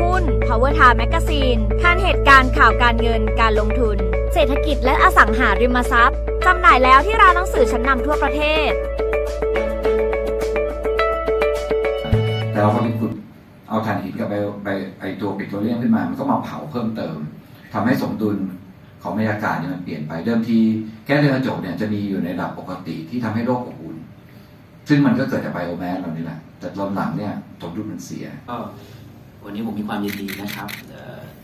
หุ้น Power Time Magazine คันเหตุการณ์ข่าวการเงินการลงทุน เศรษฐกิจและอสังหาริมทรัพย์จำหน่ายแล้วที่ร้านหนังสือชั้นนำทั่วประเทศแต่เราพอขุดเอาถ่านหินกับไอไอไอตัวปิโตรเลียมขึ้นมา มันก็มาเผาเพิ่มเติมทำให้สมดุลของบรรยากาศเนี่ยมันเปลี่ยนไปเดิมทีแก๊สเรือนกระจกเนี่ยจะมีอยู่ในระดับปกติที่ทำให้โลกอบอุ่นซึ่งมันก็เกิดจากไบโอแมสเรานี่แหละแต่ตอนหลังเนี่ยสมดุลมันเสียก็ วันนี้ผมมีความยินดีนะครับ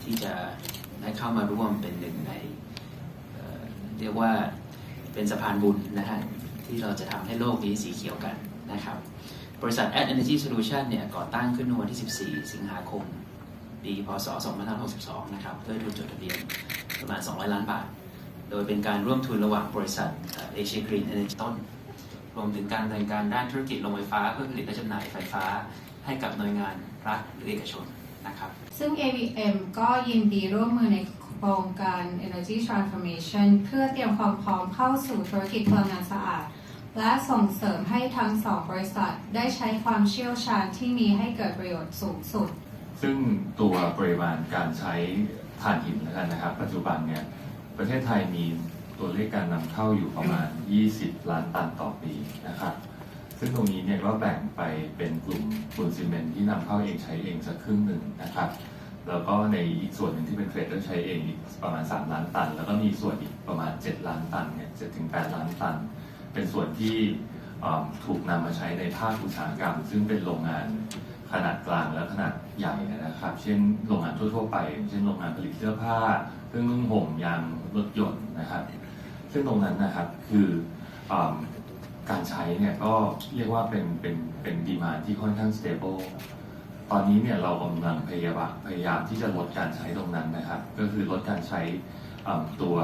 ที่จะได้เข้ามาร่วมเป็นหนึ่งในเรียกว่าเป็นสะพานบุญนะฮะที่เราจะทำให้โลกนี้สีเขียวกันนะครับบริษัท Ad Energy Solution เนี่ยก่อตั้งขึ้นวันที่ 14 สิงหาคม ปี พศ 2562 นะครับ ด้วยทุนจดทะเบียนประมาณ 200 ล้านบาท โดยเป็นการร่วมทุนระหว่างบริษัทเอเชียกรีนเอเนจีต้น รวมถึงการดำเนินการด้านธุรกิจโรงไฟฟ้าเพื่อผลิตและจำหน่ายไฟฟ้า ให้กับหน่วยงานรัฐหรือเอกชนนะครับ ซึ่ง AVM ก็ยินดีร่วมมือในโครงการ Energy Transformation เพื่อเตรียมความพร้อมเข้าสู่ธุรกิจพลังงานสะอาด และส่งเสริมให้ทั้งสองบริษัทได้ใช้ความเชี่ยวชาญที่มีให้เกิดประโยชน์สูงสุด ซึ่งตัวปริมาณการใช้ถ่านหินแล้วกันนะครับ ปัจจุบันเนี่ยประเทศไทยมีตัวเลขการนำเข้าอยู่ประมาณ 20 ล้านตันต่อปีนะครับ ซึ่งตรงนี้เนี่ยก็แบ่งไปเป็นกลุ่มปูนซีเมนต์ที่นำเข้าเองใช้เองสักครึ่งหนึ่งนะครับแล้วก็ในอีกส่วนหนึ่งที่เป็นเทรดเดอร์ใช้เองอีกประมาณ 3 ล้านตัน แล้วก็มีส่วนอีกประมาณ 7 ล้านตันเนี่ย7ถึง8ล้านตัน เป็นส่วนที่ถูกนำมาใช้ในภาคอุตสาหกรรม ซึ่งเป็นโรงงานขนาดกลางและขนาดใหญ่นะครับ เช่นโรงงานทั่วๆไป เช่นโรงงานผลิตเสื้อผ้าเครื่องนุ่งห่มยางรถยนต์นะครับ ซึ่งตรงนั้นนะครับคืออ การใช้เนี่ยก็เรียกว่าเป็นเป็นเป็นดีมาที่ค่อนข้าง stable ตอนนี้เนี่ยเรากำลังพยายามพยายามที่จะลดการใช้ตรงนั้นนะครับ ก็คือลดการใช้ตัว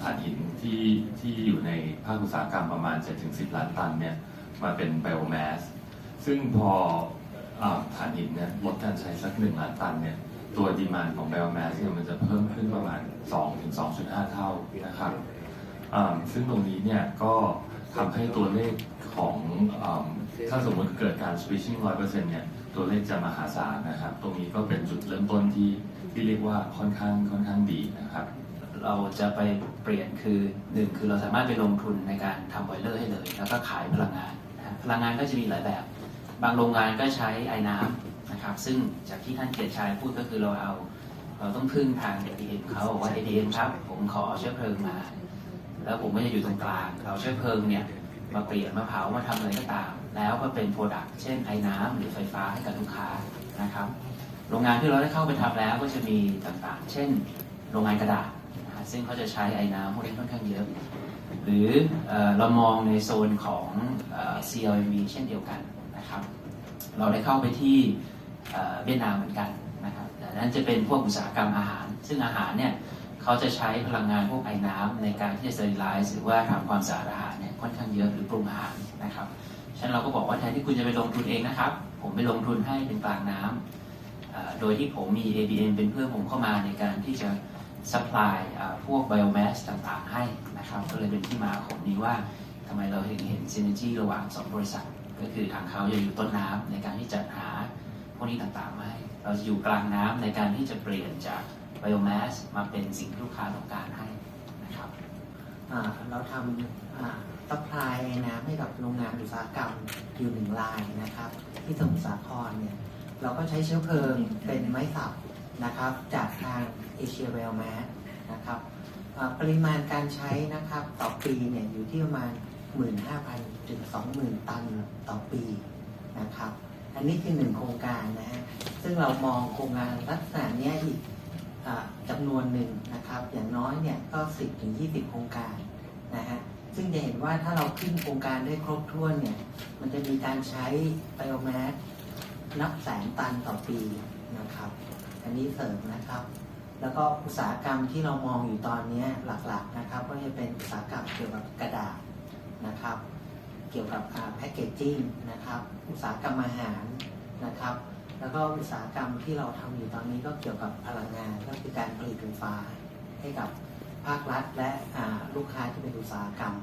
ถ่านหินที่ที่อยู่ในภาคอุตสาหกรรมประมาณ 7-10 ล้านตันเนี่ยมาเป็นไบโอแมสซึ่งพอถ่านหินเนี่ยลดการใช้สัก 1 ล้านตันเนี่ยตัวดีมานของไบโอแมสเนี่ยมันจะเพิ่มขึ้นประมาณ 2-2.5 เท่านะครับซึ่งตรงนี้เนี่ยก็ ทำให้ตัวเลขของอถ้าสมมติเกิดการ switching 100%เนี่ยตัวเลขจะมหาศาลนะครับ ตรงนี้ก็เป็นจุดเริ่มต้นที่ที่เรียกว่าค่อนข้างค่อนข้างดีนะครับ เราจะไปเปลี่ยนคือหนึ่งคือเราสามารถไปลงทุนในการทำบอยเลอร์ให้เลย แล้วก็ขายพลังงานนะพลังงานก็จะมีหลายแบบ บางโรงงานก็ใช้ไอ้น้ำนะครับ ซึ่งจากที่ท่านเกียรติชัยพูดก็คือเราเอา เราต้องพึ่งทาง ATM เขาบอกว่า ATM ครับ ผมขอเชื้อเพลิงมา แล้วผมก็จะอยู่ตรงกลาง เราเชื้อเพลิงเนี่ยมาเปลี่ยนมาเผามาทำอะไรก็ตาม แล้วก็เป็นโปรดักต์เช่นไอ้น้ำหรือไฟฟ้าให้กับลูกค้านะครับ โรงงานที่เราได้เข้าไปทำแล้วก็จะมีต่างๆ เช่น โรงงานกระดาษซึ่งเขาจะใช้ไอ้น้ำพวกนี้ค่อนข้างเยอะ หรือเออเรามองในโซนของออ CLMV เช่นเดียวกันนะครับ เราได้เข้าไปที่เอ่อเวียดนามเหมือนกันนะครับแต่นั้นจะเป็นพวกอุตสาหกรรมอาหาร ซึ่งอาหารเนี่ย เขาจะใช้พลังงานพวกไอ้น้ำในการที่จะ sterilize หรือว่าทำความสะอาดอาหารเนี่ยค่อนข้างเยอะหรือปรุงอาหารนะครับฉะนั้นเราก็บอกว่าแทนที่คุณจะไปลงทุนเองนะครับ ผมไปลงทุนให้เป็นกลางน้ำเอ่อโดยที่ผมมี ABM เป็นเพื่อนผมเข้ามาในการที่จะ supply อ่าพวก biomass ต่างๆ ให้นะครับก็เลยเป็นที่มาของนี้ว่าทำไมเราเห็นเห็น synergy ระหว่างสองบริษัท ก็คือทางเขาจะอยู่ต้นน้ำในการที่จัดหาพวกนี้ต่างๆมาให้เราจะอยู่กลางน้ำในการที่จะเปลี่ยนจาก biomass มาเป็นสิ่งที่ลูกค้าต้องการให้นะครับเราทำซัพพลายน้ำให้กับโรงงานอุตสาหกรรมอยู่หนึ่งรายนะครับ ที่สมุทรสาครเนี่ยเราก็ใช้เชื้อเพลิงเป็นไม้สับนะครับ จากทางเอเชียเวลแมสนะครับปริมาณการใช้นะครับต่อปีเนี่ยอยู่ที่ประมาณ 15,000ถึง20,000 ตันต่อปีนะครับ อันนี้คือหนึ่งโครงการนะฮะซึ่งเรามองโครงงานลักษณะเนี้ยอีกำนวนหนึ่งนะครับ อย่างน้อยเนี่ยก็ 10ถึง20 โครงการนะฮะซึ่งจะเห็นว่าถ้าเราขึ้นโครงการได้ครบถ้วนเนี่ยมันจะมีการใช้ไบโอแมสนับแสนตันต่อปีนะครับ อันนี้เสริมนะครับ แล้วก็อุตสาหกรรมที่เรามองอยู่ตอนนี้หลักๆนะครับ ก็จะเป็นอุตสาหกรรมเกี่ยวกับกระดาษนะครับ เกี่ยวกับแพคเกจจิ้งนะครับ อุตสาหกรรมอาหารนะครับ แล้วก็อุตสาหกรรมที่เราทำอยู่ตอนนี้ก็เกี่ยวกับพลังงานก็คือการผลิตไฟฟ้าให้กับภาครัฐและลูกค้าที่เป็นอุตสาหกรรม